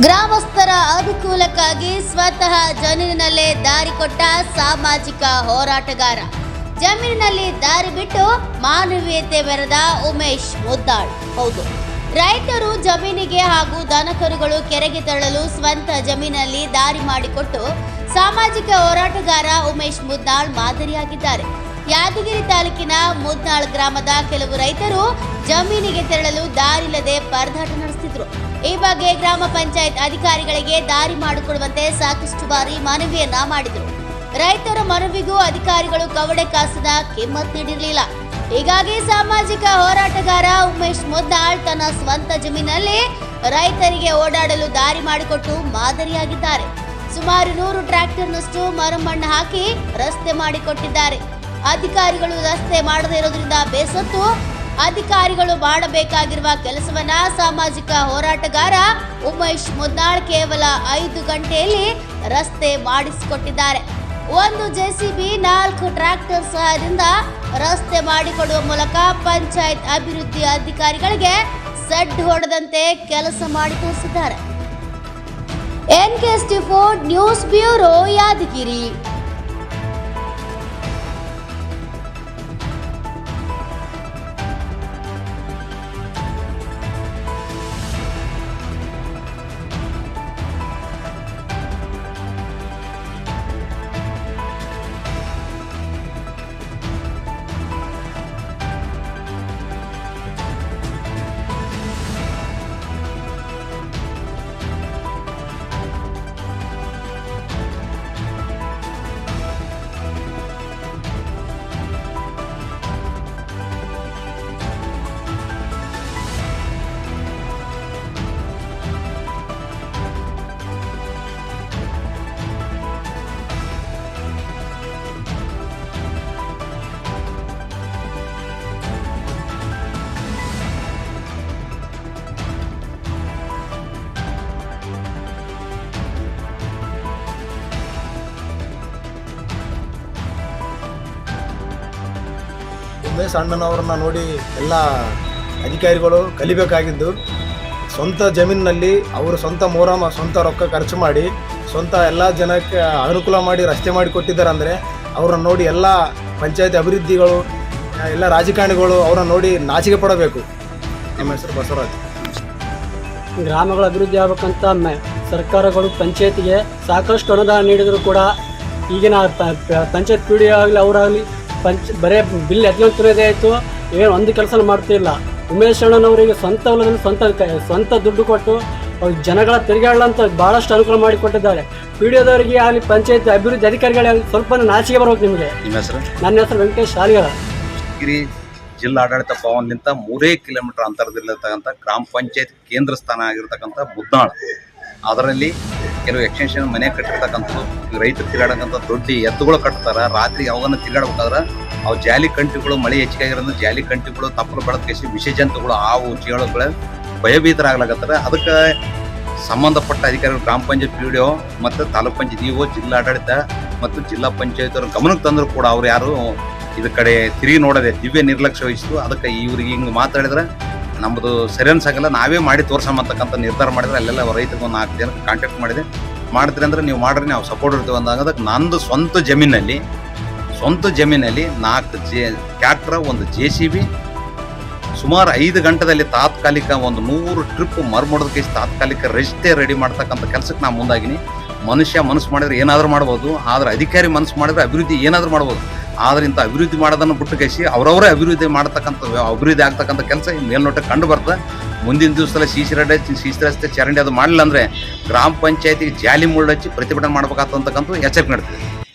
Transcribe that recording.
ಗ್ರಾಮಸ್ಥರ ಅನುಕೂಲಕ್ಕಾಗಿ ಸ್ವತಃ ಜಮೀನಿನಲ್ಲೇ ದಾರಿ ಕೊಟ್ಟ ಸಾಮಾಜಿಕ ಹೋರಾಟಗಾರ. ಜಮೀನಿನಲ್ಲಿ ದಾರಿ ಬಿಟ್ಟು ಮಾನವೀಯತೆ ಬೆರೆದ ಉಮೇಶ್ ಮುದ್ದಾಳ್. ಹೌದು. ರೈತರು ಜಮೀನಿಗೆ ಹಾಗೂ ದನಕರುಗಳು ಕೆರೆಗೆ ತೆರಳಲು ಸ್ವಂತ ಜಮೀನಲ್ಲಿ ದಾರಿ ಮಾಡಿಕೊಟ್ಟು ಸಾಮಾಜಿಕ ಹೋರಾಟಗಾರ ಉಮೇಶ್ ಮುದ್ದಾಳ್ ಮಾದರಿಯಾಗಿದ್ದಾರೆ. ಯಾದಗಿರಿ ತಾಲೂಕಿನ ಮುದ್ನಾಳ್ ಗ್ರಾಮದ ಕೆಲವು ರೈತರು ಜಮೀನಿಗೆ ತೆರಳಲು ದಾರಿಲ್ಲದೆ ಪರದಾಟ ನಡೆಸಿದ್ರು ಈ ಬಗ್ಗೆ ಗ್ರಾಮ ಪಂಚಾಯತ್ ಅಧಿಕಾರಿಗಳಿಗೆ ದಾರಿ ಮಾಡಿಕೊಡುವಂತೆ ಸಾಕಷ್ಟು ಬಾರಿ ಮನವಿಯನ್ನ ಮಾಡಿದ್ರು. ರೈತರ ಮನವಿಗೂ ಅಧಿಕಾರಿಗಳು ಕವಡೆ ಕಾಸದ ಕಿಮ್ಮತ್ ನೀಡಿರಲಿಲ್ಲ. ಹೀಗಾಗಿ ಸಾಮಾಜಿಕ ಹೋರಾಟಗಾರ ಉಮೇಶ್ ಮುದ್ದಾಳ್ ತನ್ನ ಸ್ವಂತ ಜಮೀನಲ್ಲಿ ರೈತರಿಗೆ ಓಡಾಡಲು ದಾರಿ ಮಾಡಿಕೊಟ್ಟು ಮಾದರಿಯಾಗಿದ್ದಾರೆ. ಸುಮಾರು ನೂರು ಟ್ರ್ಯಾಕ್ಟರ್ನಷ್ಟು ಮರಮಣ್ಣು ಹಾಕಿ ರಸ್ತೆ ಮಾಡಿಕೊಟ್ಟಿದ್ದಾರೆ. ಅಧಿಕಾರಿಗಳು ರಸ್ತೆ ಮಾಡದೇ ಇರೋದ್ರಿಂದ ಬೇಸತ್ತು. ಅಧಿಕಾರಿಗಳು ಮಾಡಬೇಕಾಗಿರುವ ಕೆಲಸವನ್ನ ಸಾಮಾಜಿಕ ಹೋರಾಟಗಾರ ಉಮೇಶ್ ಮುದ್ನಾಳ್ ಕೇವಲ ಐದು ಗಂಟೆಯಲ್ಲಿ ರಸ್ತೆ ಮಾಡಿಸಿಕೊಟ್ಟಿದ್ದಾರೆ. ಒಂದು ಜೆಸಿಬಿ, ನಾಲ್ಕು ಟ್ರ್ಯಾಕ್ಟರ್ ಸಹಾಯದಿಂದ ರಸ್ತೆ ಮಾಡಿಕೊಡುವ ಮೂಲಕ ಪಂಚಾಯತ್ ಅಭಿವೃದ್ಧಿ ಅಧಿಕಾರಿಗಳಿಗೆ ಸಡ್ಡು ಹೊಡೆದಂತೆ ಕೆಲಸ ಮಾಡಿ ತೋರಿಸಿದ್ದಾರೆ. N K Ford news bureau Yadgiri. Umesh ಅಣ್ಣನವ್ರನ್ನ ನೋಡಿ ಎಲ್ಲ ಅಧಿಕಾರಿಗಳು ಕಲಿಬೇಕಾಗಿದ್ದು ಸ್ವಂತ ಜಮೀನಿನಲ್ಲಿ ಅವರು ಸ್ವಂತ ಮೋರಾಮ ಸ್ವಂತ ರೊಕ್ಕ ಖರ್ಚು ಮಾಡಿ, ಸ್ವಂತ ಎಲ್ಲ ಜನಕ್ಕೆ ಅನುಕೂಲ ಮಾಡಿ ರಸ್ತೆ ಮಾಡಿ ಕೊಟ್ಟಿದ್ದಾರೆ ಅಂದರೆ ಅವ್ರನ್ನ ನೋಡಿ ಎಲ್ಲ ಪಂಚಾಯತ್ ಅಭಿವೃದ್ಧಿಗಳು, ಎಲ್ಲ ರಾಜಕಾರಣಿಗಳು ಅವರನ್ನು ನೋಡಿ ನಾಚಿಕೆ ಪಡಬೇಕು. ನಮ್ಮ ಹೆಸರು ಬಸವರಾಜ್. ಗ್ರಾಮಗಳ ಅಭಿವೃದ್ಧಿ ಆಗಬೇಕಂತ ಸರ್ಕಾರಗಳು ಪಂಚಾಯತಿಗೆ ಸಾಕಷ್ಟು ಅನುದಾನ ನೀಡಿದರೂ ಕೂಡ ಈಗಿನ ಪಂಚಾಯತ್ ಪಿ ಡಿ ಆಗಲಿ ಅವರಾಗಲಿ ಪಂಚ ಬರೇ ಬಿಲ್ ಎತ್ಕೊಂತಿರೋದೇ ಆಯಿತು. ಏನು ಒಂದು ಕೆಲಸ ಮಾಡ್ತಿಲ್ಲ ಉಮೇಶ್ ಅಣ್ಣನವರಿಗೆ ಸ್ವಂತ ಹೊಲದಲ್ಲಿ ಸ್ವಂತ ಸ್ವಂತ ದುಡ್ಡು ಕೊಟ್ಟು ಅವ್ರ ಜನಗಳ ಅಂತ ಭಾಳಷ್ಟು ಅನುಕೂಲ ಮಾಡಿಕೊಟ್ಟಿದ್ದಾರೆ ಪಿ ಡಿ ಒದವರಿಗೆ ಆಗಲಿ ಪಂಚಾಯತ್ ಅಭಿವೃದ್ಧಿ ಅಧಿಕಾರಿಗಳಾಗಲಿ ಸ್ವಲ್ಪ ನಾಚಿಕೆ ಬರ್ಬೇಕು ನಿಮಗೆ. ನಿಮ್ಮ ಹೆಸರು? ನನ್ನ ಹೆಸರು ವೆಂಕಟೇಶ್ ಶಾಲಿಗಳ ಗಿರಿ ಜಿಲ್ಲಾಡಳಿತ ಭವನದಿಂದ ಮೂರೇ ಕಿಲೋಮೀಟರ್ ಅಂತರದಲ್ಲಿರ್ತಕ್ಕಂಥ ಗ್ರಾಮ ಪಂಚಾಯತ್ ಕೇಂದ್ರ ಸ್ಥಾನ ಆಗಿರ್ತಕ್ಕಂಥ ಮುದ್ನಾಳ್ ಅದರಲ್ಲಿ ಕೆಲವು ಎಕ್ಸ್ಟೆನ್ಷನ್ ಮನೆ ಕಟ್ಟಿರ್ತಕ್ಕಂಥದ್ದು ರೈತರು ತಿರುಗಾಡಕ್ಕಂಥ ದೊಡ್ಡ ಎತ್ತುಗಳು ಕಟ್ತಾರೆ, ರಾತ್ರಿ ಯಾವಾಗ ತಿರುಗಾಡ್ಬೇಕಾದ್ರೆ ಅವು ಜಾಲಿ ಕಂಟಿಗಳು, ಮಳೆ ಹೆಚ್ಚಿಗೆ ಜಾಲಿ ಕಂಟಿಗಳು, ತಪ್ಪಲು ಬೆಳೆದ ವಿಷ ಜಂತುಗಳು ಹಾವು ಭಯಭೀತರ ಭಯಭೀತರಾಗ್ಲಾಕತ್ತಾರ. ಅದಕ್ಕೆ ಸಂಬಂಧಪಟ್ಟ ಅಧಿಕಾರಿಗಳು, ಗ್ರಾಮ ಪಂಚಾಯತ್ ಪಿ ಡಿ ಒ ಮತ್ತು ತಾಲೂಕ್ ಪಂಚಾಯತ್ ಇಒ ಜಿಲ್ಲಾಡಳಿತ ಮತ್ತು ಜಿಲ್ಲಾ ಪಂಚಾಯತ್ ಗಮನಕ್ಕೆ ತಂದರೂ ಕೂಡ ಅವ್ರು ಯಾರು ಇದ್ರ ಕಡೆ ತಿರುಗಿ ನೋಡದೆ ದಿವ್ಯ ನಿರ್ಲಕ್ಷ್ಯ ವಹಿಸಿತು. ಅದಕ್ಕೆ ಇವ್ರಿಗೆ ಹಿಂಗೆ ಮಾತಾಡಿದ್ರೆ ನಮ್ಮದು ಸರಿ ಅನ್ಸಂಗಿಲ್ಲ. ನಾವೇ ಮಾಡಿ ತೋರ್ಸಂಬತಕ್ಕಂಥ ನಿರ್ಧಾರ ಮಾಡಿದ್ರೆ ಅಲ್ಲೆಲ್ಲ ರೈತರಿಗೆ ಒಂದು ನಾಲ್ಕು ಜನಕ್ಕೆ ಕಾಂಟ್ಯಾಕ್ಟ್ ಮಾಡಿದೆ. ಮಾಡಿದ್ರಿ ಅಂದ್ರೆ ನೀವು ಮಾಡ್ರಿ, ನಾವು ಸಪೋರ್ಟ್ ಇರ್ತೀವಿ ಅಂದಾಗ ನಂದು ಸ್ವಂತ ಜಮೀನಲ್ಲಿ ಸ್ವಂತ ಜಮೀನಲ್ಲಿ ನಾಲ್ಕು ಜೆ ಟ್ಯಾಕ್ಟ್ರ ಒಂದು ಜೆ ಸಿ ಬಿ ಸುಮಾರು ಐದು ಗಂಟೆದಲ್ಲಿ ತಾತ್ಕಾಲಿಕ ಒಂದು ನೂರು ಟ್ರಿಪ್ ಮರ್ಮೊಡದ ತಾತ್ಕಾಲಿಕ ರಜಿಸ್ಟೇ ರೆಡಿ ಮಾಡ್ತಕ್ಕಂಥ ಕೆಲಸಕ್ಕೆ ನಾನು ಮುಂದಾಗಿನಿ. ಮನುಷ್ಯ ಮನಸ್ಸು ಮಾಡಿದ್ರೆ ಏನಾದರೂ ಮಾಡ್ಬೋದು, ಆದರೆ ಅಧಿಕಾರಿ ಮನಸ್ಸು ಮಾಡಿದ್ರೆ ಅಭಿವೃದ್ಧಿ ಏನಾದರೂ ಮಾಡ್ಬೋದು. ಆದ್ರೆ ಇಂಥ ಅಭಿವೃದ್ಧಿ ಮಾಡೋದನ್ನು ಬಿಟ್ಟು ಕೈಸಿ ಅವರವರೇ ಅಭಿವೃದ್ಧಿ ಮಾಡ್ತಕ್ಕಂಥ ಅಭಿವೃದ್ಧಿ ಆಗ್ತಕ್ಕಂಥ ಕೆಲಸ ಮೇಲ್ನೋಟ ಕಂಡು ಬರ್ತದೆ. ಮುಂದಿನ ದಿವಸದಲ್ಲಿ ರಸ್ತೆ ಸಿಸಿ ರಸ್ತೆ ಚರಂಡಿ ಅದು ಮಾಡಲಿಲ್ಲ ಅಂದ್ರೆ ಗ್ರಾಮ ಪಂಚಾಯತಿಗೆ ಜಾಲಿ ಮುಳ್ಳು ಹಚ್ಚಿ ಪ್ರತಿಭಟನೆ ಮಾಡ್ಬೇಕಾಗ್ತಕ್ಕಂಥ ಎಚ್ಚರಿಕೆ ನಡ್ತೀವಿ